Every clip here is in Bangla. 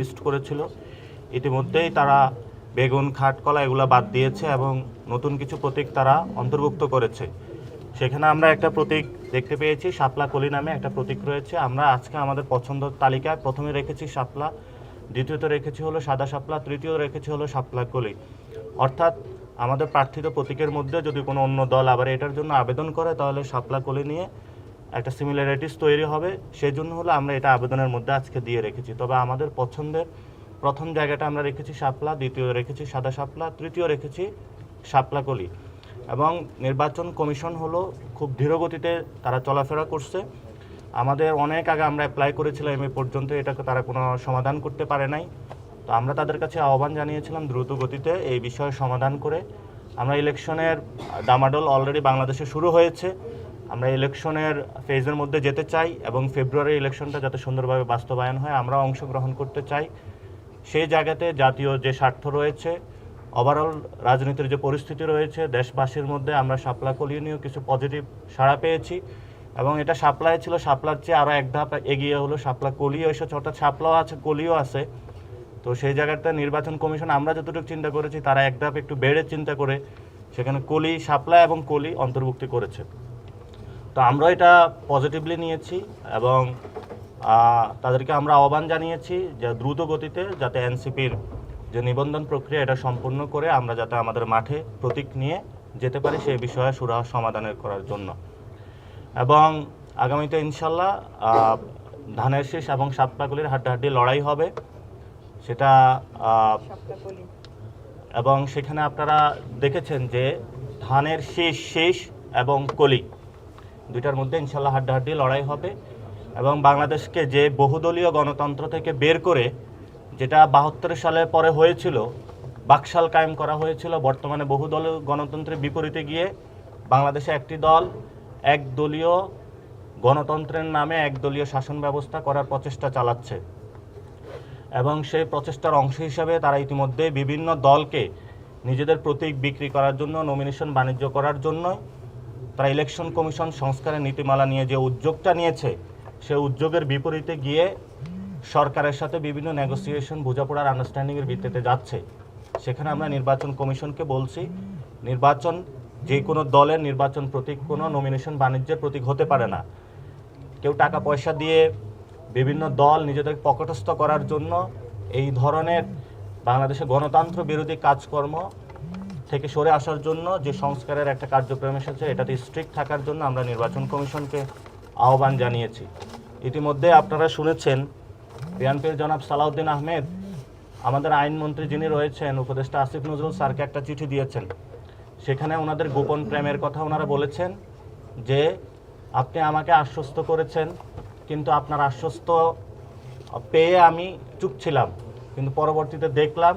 লিস্ট করেছিল। ইতিমধ্যেই তারা বেগুন, খাটকলা এগুলো বাদ দিয়েছে এবং নতুন কিছু প্রতীক তারা অন্তর্ভুক্ত করেছে। সেখানে আমরা একটা প্রতীক দেখতে পেয়েছি, শাপলা কলি নামে একটা প্রতীক রয়েছে। আমরা আজকে আমাদের পছন্দের তালিকায় প্রথমে রেখেছি শাপলা, দ্বিতীয়ত রেখেছি হলো সাদা শাপলা তৃতীয় রেখেছি হলো শাপলা কলি। অর্থাৎ আমাদের প্রার্থিত প্রতীকের মধ্যে যদি কোনো অন্য দল আবার এটার জন্য আবেদন করে, তাহলে শাপলা কলি নিয়ে একটা সিমিলারিটিস তৈরি হবে। সেই জন্য হলো আমরা এটা আবেদনের মধ্যে আজকে দিয়ে রেখেছি। তবে আমাদের পছন্দের প্রথম জায়গাটা আমরা রেখেছি শাপলা, দ্বিতীয় রেখেছি সাদা শাপলা, তৃতীয় রেখেছি শাপলা কলি। এবং নির্বাচন কমিশন হলো খুব ধীরগতিতে তারা চলাফেরা করছে। আমাদের অনেক আগে আমরা অ্যাপ্লাই করেছিলাম, এ পর্যন্ত এটাকে তারা কোনো সমাধান করতে পারে নাই। তো আমরা তাদের কাছে আহ্বান জানিয়েছিলাম দ্রুত গতিতে এই বিষয়ে সমাধান করে। আমরা ইলেকশনের ডামাডোল অলরেডি বাংলাদেশে শুরু হয়েছে। আমরা ইলেকশনের ফেজের মধ্যে যেতে চাই এবং ফেব্রুয়ারি ইলেকশনটা যাতে সুন্দরভাবে বাস্তবায়ন হয়, আমরা অংশগ্রহণ করতে চাই। সেই জায়গাতে জাতীয় যে স্বার্থ রয়েছে ওভারঅল রাজনীতির যে পরিস্থিতি রয়েছে, দেশবাসীর মধ্যে আমরা শাপলা কলিও নিয়েও কিছু পজিটিভ সাড়া পেয়েছি এবং এটা শাপলায় ছিল শাপলার চেয়ে আরও এক ধাপ এগিয়ে হলো শাপলা কলিও এসেছে, অর্থাৎ শাপলাও আছে, কলিও আছে। তো সেই জায়গাটা নির্বাচন কমিশন, আমরা যতটুকু চিন্তা করেছি, তারা এক ধাপ একটু বেড়ে চিন্তা করে সেখানে কলি শাপলা এবং কলি অন্তর্ভুক্তি করেছে। তো আমরা এটা পজিটিভলি নিয়েছি এবং তাদেরকে আমরা আহ্বান জানিয়েছি যে দ্রুত গতিতে যাতে এনসিপির যে নিবন্ধন প্রক্রিয়া এটা সম্পূর্ণ করে আমরা যাতে আমাদের মাঠে প্রতীক নিয়ে যেতে পারি সেই বিষয়ে সুরাহ সমাধানের করার জন্য। এবং আগামীতে ইনশাল্লাহ ধানের শীষ এবং সাতপাগুলির হাড্ডাহাড্ডি লড়াই হবে। সেটা এবং সেখানে আপনারা দেখেছেন যে ধানের শীষ শীষ এবং কলি দুইটার মধ্যে ইনশাল্লাহ হাড্ডাহাড্ডি লড়াই হবে। এবং বাংলাদেশকে যে বহুদলীয় গণতন্ত্র থেকে বের করে, যেটা বাহাত্তর সালে পরে হয়েছিল, বাকশাল কায়েম করা হয়েছিল, বর্তমানে বহুদলীয় গণতন্ত্রের বিপরীতে গিয়ে বাংলাদেশে একটি দল একদলীয় গণতন্ত্রের নামে একদলীয় শাসন ব্যবস্থা করার প্রচেষ্টা চালাচ্ছে। এবং সেই প্রচেষ্টার অংশ হিসাবে তারা ইতিমধ্যে বিভিন্ন দলকে নিজেদের প্রতীক বিক্রি করার জন্য নমিনেশন বাণিজ্য করার জন্য তারা ইলেকশন কমিশন সংস্কারের নীতিমালা নিয়ে যে উদ্যোগটা নিয়েছে, সে উদ্যোগের বিপরীতে গিয়ে সরকারের সাথে বিভিন্ন নেগোসিয়েশন বোঝাপড়ার আন্ডারস্ট্যান্ডিংয়ের ভিত্তিতে যাচ্ছে। সেখানে আমরা নির্বাচন কমিশনকে বলছি, নির্বাচন যে কোনো দলের নির্বাচন প্রতীক, কোনো নমিনেশন বাণিজ্যের প্রতীক হতে পারে না। কেউ টাকা পয়সা দিয়ে বিভিন্ন দল নিজেদের পকেটস্থ করার জন্য এই ধরনের বাংলাদেশে গণতন্ত্র বিরোধী কাজকর্ম থেকে সরে আসার জন্য যে সংস্কারের একটা কার্যক্রম এসেছে, এটাতে স্ট্রিক্ট থাকার জন্য আমরা নির্বাচন কমিশনকে আহ্বান জানিয়েছি। ইতিমধ্যে আপনারা শুনেছেন, বিএনপির জনাব সালাউদ্দিন আহমেদ, আমাদের আইনমন্ত্রী যিনি রয়েছেন, উপদেষ্টা আসিফ নজরুল স্যারকে একটা চিঠি দিয়েছেন। সেখানে ওনাদের গোপন প্রেমের কথা ওনারা বলেছেন যে, আপনি আমাকে আশ্বস্ত করেছেন, কিন্তু আপনার আশ্বস্ত পেয়ে আমি চুপ ছিলাম। কিন্তু পরবর্তীতে দেখলাম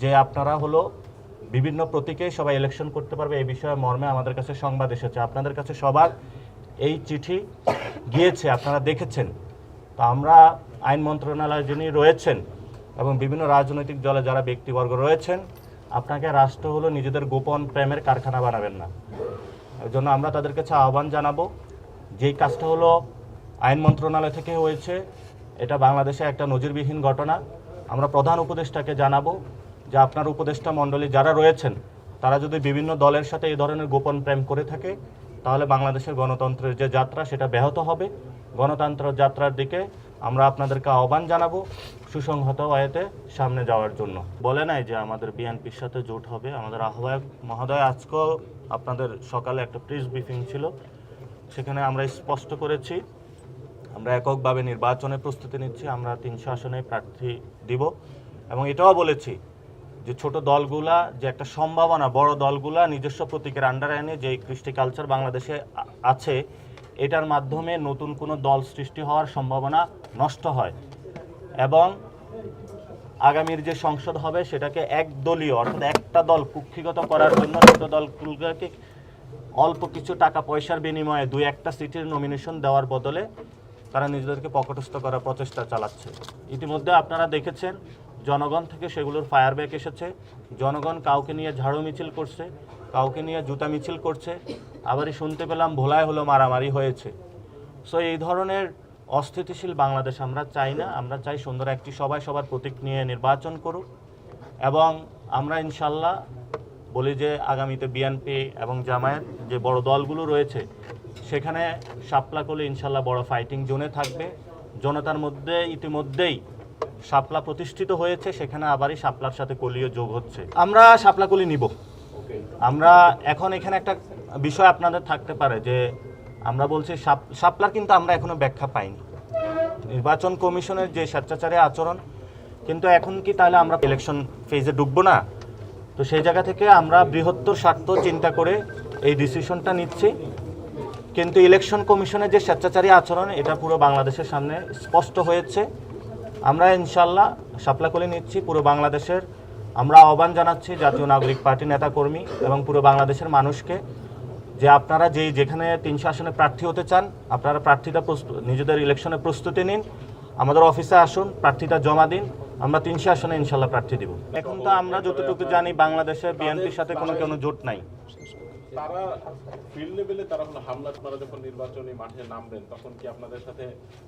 যে আপনারা হলো বিভিন্ন প্রতীকে সবাই ইলেকশন করতে পারবে, এই বিষয়ে মর্মে আমাদের কাছে সংবাদ এসেছে। আপনাদের কাছে সবার এই চিঠি গিয়েছে, আপনারা দেখেছেন। তো আমরা আইন মন্ত্রণালয়ে যিনি রয়েছেন এবং বিভিন্ন রাজনৈতিক দলে যারা ব্যক্তিবর্গ রয়েছেন, আপনাকে রাষ্ট্র হলো নিজেদের গোপন প্রেমের কারখানা বানাবেন না। এর জন্য আমরা তাদের কাছে আহ্বান জানাব, যেই কাজটা হলো আইন মন্ত্রণালয় থেকে হয়েছে, এটা বাংলাদেশে একটা নজিরবিহীন ঘটনা। আমরা প্রধান উপদেষ্টাকে জানাব যে আপনার উপদেষ্টা মণ্ডলী যারা রয়েছেন, তারা যদি বিভিন্ন দলের সাথে এই ধরনের গোপন প্রেম করে থাকে, তাহলে বাংলাদেশের গণতন্ত্রের যে যাত্রা, সেটা ব্যাহত হবে। গণতন্ত্র যাত্রার দিকে আমরা আপনাদেরকে আহ্বান জানাব সুসংহত ওয়েতে সামনে যাওয়ার জন্য। বলে নাই যে আমাদের বিএনপির সাথে জোট হবে। আমাদের আহ্বায়ক মহোদয় আজকেও আপনাদের সকালে একটা প্রেস ব্রিফিং ছিল। সেখানে আমরা স্পষ্ট করেছি, আমরা এককভাবে নির্বাচনে প্রস্তুতি নিচ্ছি, আমরা তিনশো আসনে প্রার্থী দিব। এবং এটাও বলেছি যে ছোট দলগুলা, যে একটা সম্ভাবনা, বড় দলগুলা নিজস্ব প্রতীকের আন্ডারে এনে যে কৃষ্টি কালচার বাংলাদেশে আছে, এটার মাধ্যমে নতুন কোনো দল সৃষ্টি হওয়ার সম্ভাবনা নষ্ট হয়। এবং আগামীর যে সংসদ হবে সেটাকে একদলীয়, অর্থাৎ একটা দল কুক্ষিগত করার জন্য ছোট দলগুলোকে অল্প কিছু টাকা পয়সার বিনিময়ে দুই একটা সিটির নমিনেশন দেওয়ার বদলে তারা নিজেদেরকে পকটস্থ করার প্রচেষ্টা চালাচ্ছে। ইতিমধ্যে আপনারা দেখেছেন জনগণ থেকে সেগুলোর ফায়ার ব্যাক এসেছে। জনগণ কাউকে নিয়ে ঝাড়ু মিছিল করছে, কাউকে নিয়ে জুতা মিছিল করছে। আবারই শুনতে পেলাম ভোলায় হলো মারামারি হয়েছে। সো এই ধরনের অস্থিতিশীল বাংলাদেশ আমরা চাই না। আমরা চাই সুন্দর একটি সবাই সবার প্রতীক নিয়ে নির্বাচন করুক এবং আমরা ইনশাল্লাহ বলি যে আগামীতে বিএনপি এবং জামায়াত যে বড় দলগুলো রয়েছে, সেখানে শাপলা করলে ইনশাল্লাহ বড় ফাইটিং জোনে থাকবে। জনতার মধ্যে ইতিমধ্যেই শাপলা প্রতিষ্ঠিত হয়েছে সেখানে আবারই শাপলার সাথে কলিও যোগ হচ্ছে। আমরা শাপলা কলি নিব। আমরা এখন এখানে একটা বিষয় আপনাদের থাকতে পারে যে আমরা বলছি শাপ- শাপলার কিন্তু আমরা এখনও ব্যাখ্যা পাইনি। নির্বাচন কমিশনের যে স্বেচ্ছাচারী আচরণ কিন্তু এখন কি তাহলে আমরা ইলেকশন ফেজে ঢুকবো না? তো সেই জায়গা থেকে আমরা বৃহত্তর স্বার্থ চিন্তা করে এই ডিসিশনটা নিচ্ছি। কিন্তু ইলেকশন কমিশনের যে স্বেচ্ছাচারী আচরণ এটা পুরো বাংলাদেশের সামনে স্পষ্ট হয়েছে। আমরা ইনশাল্লাহ সাপলাকলি নিচ্ছি, পুরো বাংলাদেশের। আমরা আহ্বান জানাচ্ছি জাতীয় নাগরিক পার্টি নেতাকর্মী এবং পুরো বাংলাদেশের মানুষকে যে আপনারা যেই যেখানে তিনশো আসনে প্রার্থী হতে চান, আপনারা প্রার্থীটা নিজেদের ইলেকশনে প্রস্তুতি নিন, আমাদের অফিসে আসুন প্রার্থীটা জমা দিন, আমরা তিনশো আসনে ইনশাল্লাহ প্রার্থী দিব। এখন তো আমরা যতটুকু জানি বাংলাদেশে বিএনপির সাথে কোনো কোনো জোট নাই। তারা ফিল্ড লেভেলে তারা হলো হামলা আপনারা যখন নির্বাচনী মাঠে নামবেন, তখন কি আপনাদের সাথে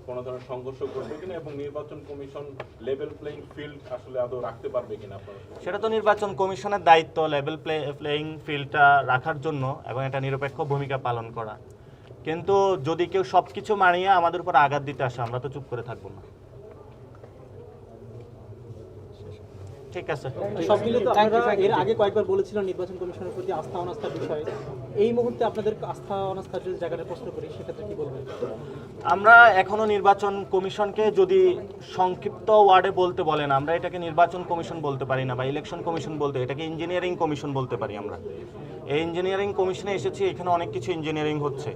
কোনো ধরনের সংঘর্ষ করবে কিনা এবং নির্বাচন কমিশন লেভেল প্লেইং ফিল্ড আসলে আদৌ রাখতে পারবে কিনা আপনারা? সেটা তো নির্বাচন কমিশনের দায়িত্ব লেভেল প্লে প্লেয়িং ফিল্ডটা রাখার জন্য এবং এটা নিরপেক্ষ ভূমিকা পালন করা। কিন্তু যদি কেউ সব কিছু মানিয়ে আমাদের উপর আঘাত দিতে আসে, আমরা তো চুপ করে থাকব না। ঠিক আছে। সব মিলে তো আপনারা এর আগে কয়েকবার বলেছিলেন নির্বাচন কমিশনের প্রতি আস্থা অনাস্থার বিষয়ে। এই মুহূর্তে আপনাদের আস্থা অনাস্থার যদি জায়গাটা প্রশ্ন করি সেক্ষেত্রে কি বলবেন? আমরা এখনও নির্বাচন কমিশনকে যদি সংক্ষিপ্ত ওয়ার্ডে বলতে বলেন আমরা এটাকে নির্বাচন কমিশন বলতে পারি না বা ইলেকশন কমিশন বলতে এটাকে ইঞ্জিনিয়ারিং কমিশন বলতে পারি আমরা। এই ইঞ্জিনিয়ারিং কমিশনে এসেছি এখানে অনেক কিছু ইঞ্জিনিয়ারিং হচ্ছে।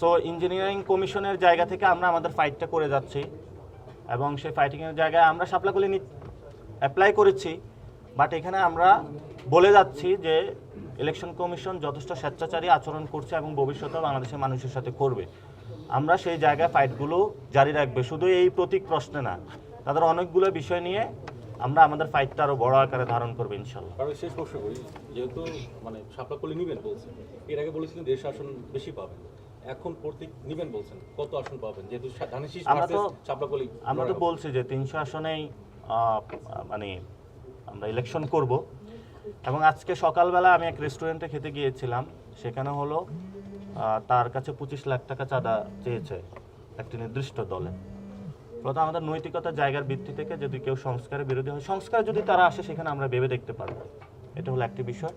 সো ইঞ্জিনিয়ারিং কমিশনের জায়গা থেকে আমরা আমাদের ফাইটটা করে যাচ্ছি। এবং সেই ফাইটিংয়ের জায়গায় আমরা সাপ্লাগুলি অ্যাপ্লাই করেছি বাট এখানে আমরা বলে যাচ্ছি যে ইলেকশন কমিশন যথেষ্ট স্বেচ্ছাচারী আচরণ করছে এবং ভবিষ্যতে বাংলাদেশের মানুষের সাথে করবে। আমরা সেই জায়গায় ফাইটগুলো জারি রাখবে শুধু এই প্রতীক প্রশ্নে না তাদের অনেকগুলো বিষয় নিয়ে আমরা আমাদের ফাইটটা আরও বড় আকারে ধারণ করব ইনশাল্লাহ। কারণ শেষ প্রশ্ন করি যেহেতু মানে সাপলাকলি নিবেন বলছেন এর আগে বলেছিলেন দেশ আসন বেশি পাবেন এখন প্রতীক নিবেন বলছেন কত আসন পাবেন? যেহেতু সা- ধানের শীষ আমরা তো- সাপলাকলি আমরা তো বলছি যে তিনশো আসনেই মানে আমরা ইলেকশন করব। এবং আজকে সকালবেলা আমি এক রেস্টুরেন্টে খেতে গিয়েছিলাম। সেখানে হলো তার কাছে পঁচিশ লাখ টাকা চাঁদা চেয়েছে একটি নির্দিষ্ট দলে। প্রথম আমাদের নৈতিকতার জায়গার ভিত্তি থেকে যদি কেউ সংস্কারের বিরোধী হয়, সংস্কার যদি তারা আসে, সেখানে আমরা ভেবে দেখতে পারব। এটা হলো একটি বিষয়।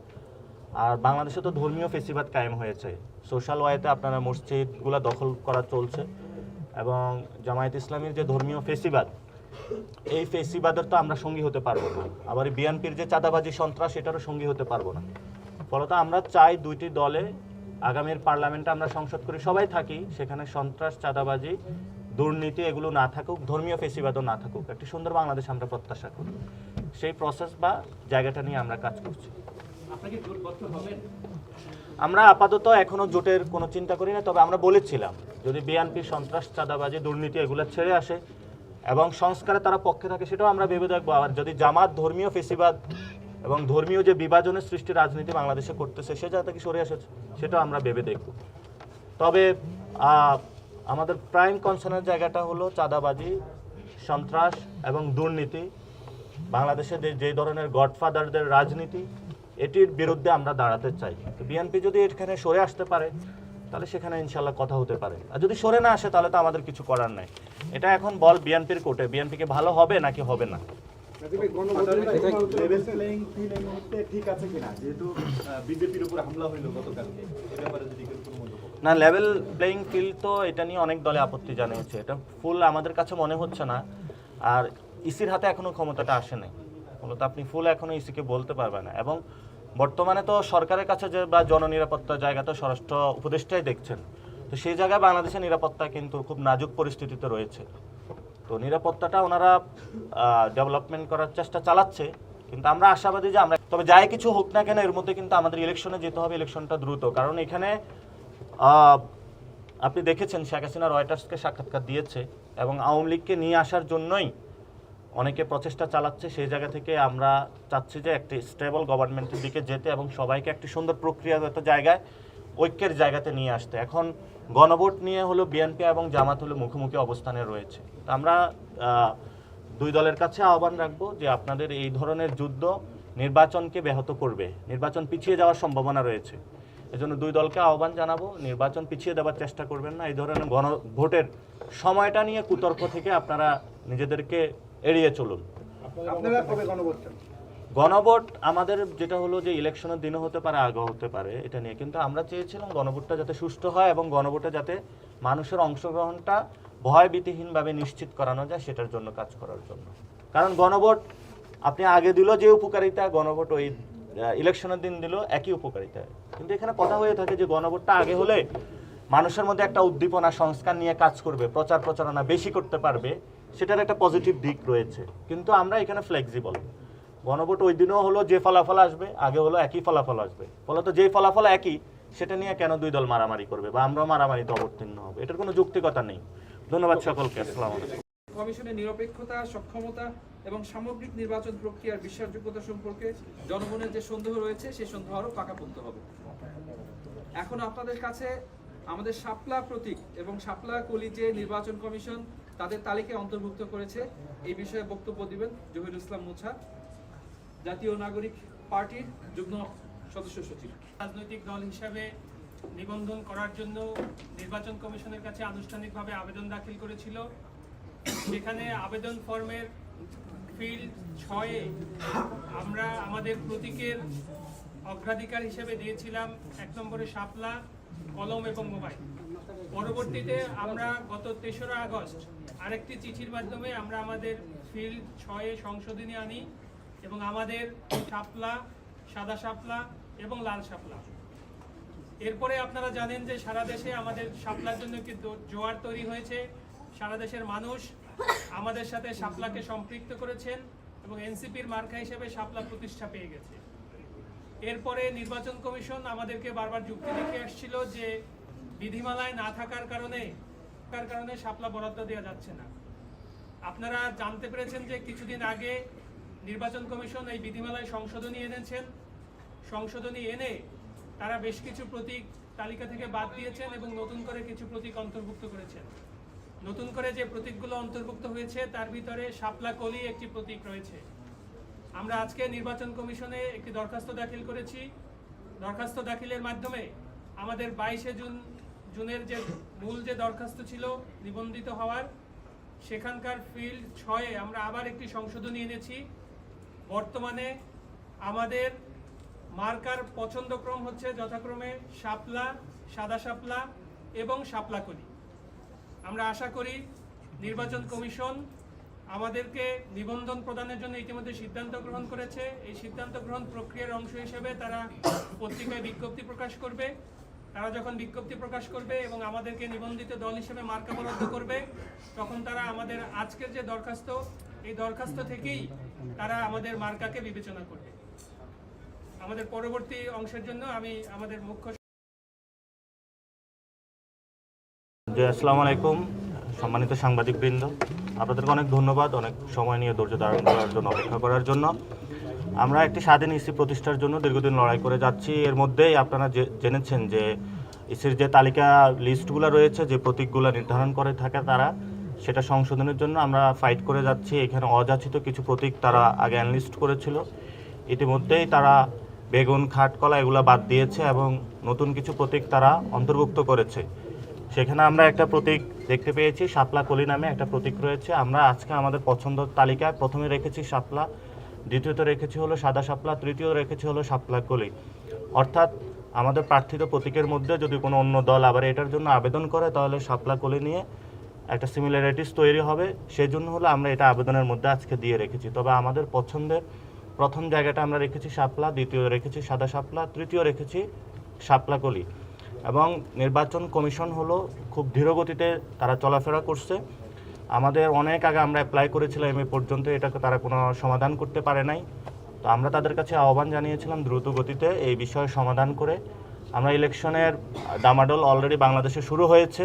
আর বাংলাদেশে তো ধর্মীয় ফেসিবাদ কায়েম হয়েছে। সোশ্যাল ওয়াইতে আপনারা মসজিদগুলো দখল করা চলছে। এবং জামায়াত ইসলামীর যে ধর্মীয় ফেসিবাদ এই ফেসিবাদের তো আমরা সঙ্গী হতে পারব না। আবার বিএনপির যে চাঁদাবাজি সন্ত্রাস এটারও সঙ্গী হতে পারব না। ফলত আমরা চাই দুইটি দলে আগামীর পার্লামেন্টে আমরা সংসদ করে সবাই থাকি সেখানে সন্ত্রাস চাঁদাবাজি দুর্নীতি এগুলো না থাকুক ধর্মীয় ফেসিবাদও না থাকুক। একটি সুন্দর বাংলাদেশ আমরা প্রত্যাশা করি। সেই প্রসেস বা জায়গাটা নিয়ে আমরা কাজ করছি। আমরা আপাতত এখনও জোটের কোনো চিন্তা করি না তবে আমরা বলেছিলাম যদি বিএনপি সন্ত্রাস চাঁদাবাজি দুর্নীতি এগুলো ছেড়ে আসে এবং সংস্কারে তারা পক্ষে থাকে, সেটাও আমরা ভেবে দেখব। আর যদি জামাত ধর্মীয় ফেসিবাদ এবং ধর্মীয় যে বিভাজনের সৃষ্টি রাজনীতি বাংলাদেশে করতেছে, সে জায়গা থেকে সরে এসেছে সেটাও আমরা ভেবে দেখব। তবে আমাদের প্রাইম কনসার্নের জায়গাটা হলো চাঁদাবাজি, সন্ত্রাস এবং দুর্নীতি। বাংলাদেশে যে ধরনের গডফাদারদের রাজনীতি, এটির বিরুদ্ধে আমরা দাঁড়াতে চাই। বিএনপি যদি এখানে সরে আসতে পারে তাহলে সেখানে ইনশাল্লাহ কথা হতে পারে। আর যদি সরে না আসে তাহলে তো আমাদের কিছু করার নাই। এটা এখন বল বিএনপির কোর্টে বিএনপিকে ভালো হবে নাকি হবে না? লেভেল প্লেইং ফিল্ড এই মুহূর্তে ঠিক আছে কিনা? যেহেতু বিজেপির উপর হামলা হইল গতকালকে এ ব্যাপারে যদি কেউ কোনো মন্তব্য করেন। না লেভেল প্লেইং ফিল্ড তো এটা নিয়ে অনেক দলে আপত্তি জানিয়েছে। এটা ফুল আমাদের কাছে মনে হচ্ছে না। আর ইসির হাতে এখনও ক্ষমতাটা আসে নাই। মূলত আপনি ফুল এখনও ইসিকে বলতে পারবেন না। এবং বর্তমানে তো সরকারের কাছে যে বা জননিরাপত্তার জায়গা তো স্বরাষ্ট্র উপদেষ্টাই দেখছেন। তো সেই জায়গায় বাংলাদেশের নিরাপত্তা কিন্তু খুব নাজুক পরিস্থিতিতে রয়েছে। তো নিরাপত্তাটা ওনারা ডেভেলপমেন্ট করার চেষ্টা চালাচ্ছে। কিন্তু আমরা আশাবাদী যে আমরা, তবে যাই কিছু হোক না কেন এর মধ্যে কিন্তু আমাদের ইলেকশনে যেতে হবে ইলেকশনটা দ্রুত। কারণ এখানে আপনি দেখেছেন শেখ হাসিনা রয়টার্সকে সাক্ষাৎকার দিয়েছে এবং আওয়ামী লীগকে নিয়ে আসার জন্যই অনেকে প্রচেষ্টা চালাচ্ছে, সেই জায়গা থেকে আমরা চাচ্ছি যে একটি স্টেবল গভর্নমেন্টের দিকে যেতে এবং সবাইকে একটি সুন্দর প্রক্রিয়াগত জায়গায়, ঐক্যের জায়গাতে নিয়ে আসতে। এখন গণভোট নিয়ে হলো বিএনপি এবং জামাত হলো মুখোমুখি অবস্থানে রয়েছে। আমরা দুই দলের কাছে আহ্বান রাখব যে আপনাদের এই ধরনের যুদ্ধ নির্বাচনকে ব্যাহত করবে। নির্বাচন পিছিয়ে যাওয়ার সম্ভাবনা রয়েছে। এজন্য দুই দলকে আহ্বান জানাব, নির্বাচন পিছিয়ে দেওয়ার চেষ্টা করবেন না। এই ধরনের গণ, ভোটের সময়টা নিয়ে কুতর্ক থেকে আপনারা নিজেদেরকে এড়িয়ে চলুন। গণভোট আমাদের যেটা হলো যে ইলেকশনের দিনও হতে পারে আগে হতে পারে এটা নিয়ে। কিন্তু আমরা চেয়েছিলাম গণভোটটা যাতে সুষ্ঠু হয় এবং গণভোটে যাতে মানুষের অংশগ্রহণটা ভয়ভীতিহীনভাবে নিশ্চিত করানো যায় সেটার জন্য কাজ করার জন্য। কারণ গণভোট আপনি আগে দিল যে উপকারিতা গণভোট ওই ইলেকশনের দিন দিল একই উপকারিতা। কিন্তু এখানে কথা হয়ে থাকে যে গণভোটটা আগে হলে মানুষের মধ্যে একটা উদ্দীপনা সংস্কার নিয়ে কাজ করবে প্রচার প্রচারণা বেশি করতে পারবে। সেটার একটা পজিটিভ দিক রয়েছে। কিন্তু আমরা এখানে ফ্লেক্সিবল গণভোট ওই দিনও হলো যে ফলাফল আসবে, আগে হলো একই ফলাফল আসবে। ফলত যেই ফলাফল একই, সেটা নিয়ে কেন দুই দল মারামারি করবে বা আমরা মারামারিতে অবতীর্ণ হবে? এটার কোনো যুক্তিকতা নেই। ধন্যবাদ সকলকে, আসসালামু কমিশনের নিরপেক্ষতা, সক্ষমতা এবং সামগ্রিক নির্বাচন প্রক্রিয়ার বিশ্বাসযোগ্যতা সম্পর্কে জনগণের যে সন্দেহ রয়েছে, সেই সন্দেহ আরও পাকাপোক্ত হবে। এখন আপনাদের কাছে আমাদের শাপলা প্রতীক এবং শাপলা কলি যে নির্বাচন কমিশন তাদের তালিকায় অন্তর্ভুক্ত করেছে। এই বিষয়ে বক্তব্য দিবেন জহিরুল ইসলাম মুছা, জাতীয় নাগরিক পার্টির যুগ্ম সদস্য সচিব। রাজনৈতিক দল হিসাবে নিবন্ধন করার জন্য নির্বাচন কমিশনের কাছে আনুষ্ঠানিকভাবে আবেদন দাখিল করেছিল। সেখানে আবেদন ফর্মের ফিল্ড ছয়ে আমরা আমাদের প্রতীকের অগ্রাধিকার হিসেবে দিয়েছিলাম এক নম্বরে শাপলা, কলম এবং মোবাইল। পরবর্তীতে আমরা গত তেসরা আগস্ট আরেকটি চিঠির মাধ্যমে আমরা আমাদের ফিল্ড ছয়ে সংশোধনী আনি এবং আমাদের শাপলা, সাদা শাপলা এবং লাল শাপলা। এরপরে আপনারা জানেন যে সারা দেশে আমাদের শাপলার জন্য একটি জোয়ার তৈরি হয়েছে। সারা দেশের মানুষ আমাদের সাথে শাপলাকে সম্পৃক্ত করেছেন এবং এনসিপির মার্কা হিসেবে শাপলা প্রতিষ্ঠা পেয়ে গেছে। এরপরে নির্বাচন কমিশন আমাদেরকে বারবার যুক্তি দেখে আসছিল যে বিধিমালায় না থাকার কারণে থাকার কারণে শাপলা বরাদ্দ দেওয়া যাচ্ছে না। আপনারা জানতে পেরেছেন যে কিছুদিন আগে নির্বাচন কমিশন এই বিধিমালায় সংশোধনী এনেছেন। সংশোধনী এনে তারা বেশ কিছু প্রতীক তালিকা থেকে বাদ দিয়েছেন এবং নতুন করে কিছু প্রতীক অন্তর্ভুক্ত করেছেন। নতুন করে যে প্রতীকগুলো অন্তর্ভুক্ত হয়েছে, তার ভিতরে শাপলা কলি একটি প্রতীক রয়েছে। আমরা আজকে নির্বাচন কমিশনে একটি দরখাস্ত দাখিল করেছি। দরখাস্ত দাখিলের মাধ্যমে আমাদের বাইশে জুন জুনের যে মূল যে দরখাস্ত ছিল নিবন্ধিত হওয়ার, সেখানকার ফিল্ড ছয়ে আমরা আবার একটি সংশোধনী এনেছি। বর্তমানে আমাদের মার্কার পছন্দক্রম হচ্ছে যথাক্রমে শাপলা, সাদা শাপলা এবং শাপলাকলি আমরা আশা করি নির্বাচন কমিশন আমাদেরকে নিবন্ধন প্রদানের জন্য ইতিমধ্যে সিদ্ধান্ত গ্রহণ করেছে। এই সিদ্ধান্ত গ্রহণ প্রক্রিয়ার অংশ হিসেবে তারা পত্রিকায় বিজ্ঞপ্তি প্রকাশ করবে। তারা যখন বিজ্ঞপ্তি প্রকাশ করবে এবং আমাদেরকে নিবন্ধিত দল হিসেবে মার্কা বরাদ্দ করবে, তখন তারা আমাদের আজকের যে দরখাস্ত, এই দরখাস্ত থেকেই তারা আমাদের মার্কাকে বিবেচনা করবে। আমাদের পরবর্তী অংশের জন্য আমি আমাদের মুখ্য আসসালামু আলাইকুম। সম্মানিত সাংবাদিকবৃন্দ, আপনাদেরকে অনেক ধন্যবাদ, অনেক সময় নিয়ে ধৈর্য ধারণ করার জন্য, অপেক্ষা করার জন্য। আমরা একটি স্বাধীন ইসি প্রতিষ্ঠার জন্য দীর্ঘদিন লড়াই করে যাচ্ছি। এর মধ্যেই আপনারা জেনেছেন যে ইসির যে তালিকা লিস্টগুলো রয়েছে, যে প্রতীকগুলো নির্ধারণ করে থাকে তারা, সেটা সংশোধনের জন্য আমরা ফাইট করে যাচ্ছি। এখানে অযাচিত কিছু প্রতীক তারা আগে অ্যানলিস্ট করেছিল। ইতিমধ্যেই তারা বেগুন খাটকলা এগুলো বাদ দিয়েছে এবং নতুন কিছু প্রতীক তারা অন্তর্ভুক্ত করেছে। সেখানে আমরা একটা প্রতীক দেখতে পেয়েছি, শাপলা কলি নামে একটা প্রতীক রয়েছে। আমরা আজকে আমাদের পছন্দ তালিকায় প্রথমে রেখেছি শাপলা। দ্বিতীয়ত রেখেছি হলো সাদা শাপলা তৃতীয় রেখেছি হলো শাপলা কলি। অর্থাৎ আমাদের প্রার্থিত প্রতীকের মধ্যে যদি কোনো অন্য দল আবার এটার জন্য আবেদন করে, তাহলে শাপলা কলি নিয়ে একটা সিমিলারিটিস তৈরি হবে। সেই জন্য হলো আমরা এটা আবেদনের মধ্যে আজকে দিয়ে রেখেছি। তবে আমাদের পছন্দের প্রথম জায়গাটা আমরা রেখেছি শাপলা, দ্বিতীয় রেখেছি সাদা শাপলা, তৃতীয় রেখেছি শাপলা কলি। এবং নির্বাচন কমিশন হলো খুব ধীরগতিতে তারা চলাফেরা করছে। আমাদের অনেক আগে আমরা অ্যাপ্লাই করেছিলাম এ পর্যন্ত, এটাকে তারা কোনো সমাধান করতে পারে নাই। তো আমরা তাদের কাছে আহ্বান জানিয়েছিলাম দ্রুত গতিতে এই বিষয়ে সমাধান করে। আমরা ইলেকশনের ডামাডোল অলরেডি বাংলাদেশে শুরু হয়েছে।